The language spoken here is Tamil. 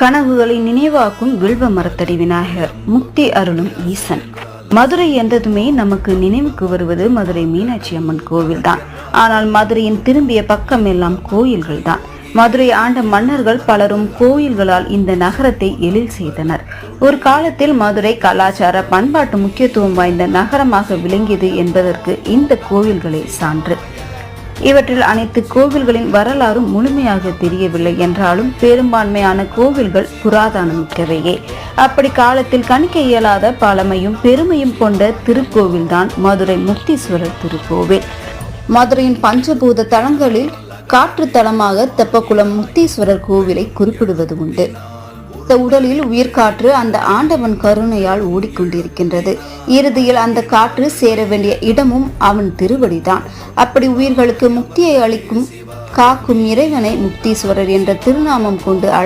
கனவுகளை நினைவாக்கும் வில்வ மரத்தடி விநாயகர் முக்தி அருளும் ஈசன். மதுரை என்றதுமே நமக்கு நினைவுக்கு வருவது மதுரை மீனாட்சி அம்மன் கோவில் தான் ஆனால் மதுரையின் திரும்பிய பக்கம் எல்லாம் கோயில்கள் தான் மதுரை ஆண்ட மன்னர்கள் பலரும் கோயில்களால் இந்த நகரத்தை எழில் செய்தனர். ஒரு காலத்தில் மதுரை கலாச்சார பண்பாட்டு முக்கியத்துவம் வாய்ந்த நகரமாக விளங்கியது என்பதற்கு இந்த கோவில்களே சான்று. இவற்றில் அனைத்து கோவில்களின் வரலாறும் முழுமையாக தெரியவில்லை என்றாலும் பெரும்பான்மையான கோவில்கள் புராதனமிக்கவையே. அப்படி காலத்தில் கணிக்க இயலாத பழமையும் பெருமையும் கொண்ட திருக்கோவில்தான் மதுரை முக்தீஸ்வரர் திருக்கோவில். மதுரையின் பஞ்சபூத தலங்களில் காற்று தலமாக தெப்பக்குளம் முக்தீஸ்வரர் கோவிலை குறிப்பிடுவது உண்டு. இந்த உடலில் உயிர்காற்று அந்த ஆண்டவன் கருணையால் ஓடிக்கொண்டிருக்கின்றது. இறுதியில் அந்த காற்று சேர வேண்டிய இடமும் அவன் திருவடிதான். அப்படி உயிர்களுக்கு முக்தியை அளிக்கும் காக்கும் இறைவனை முக்தீஸ்வரர் என்ற திருநாமம் கொண்டு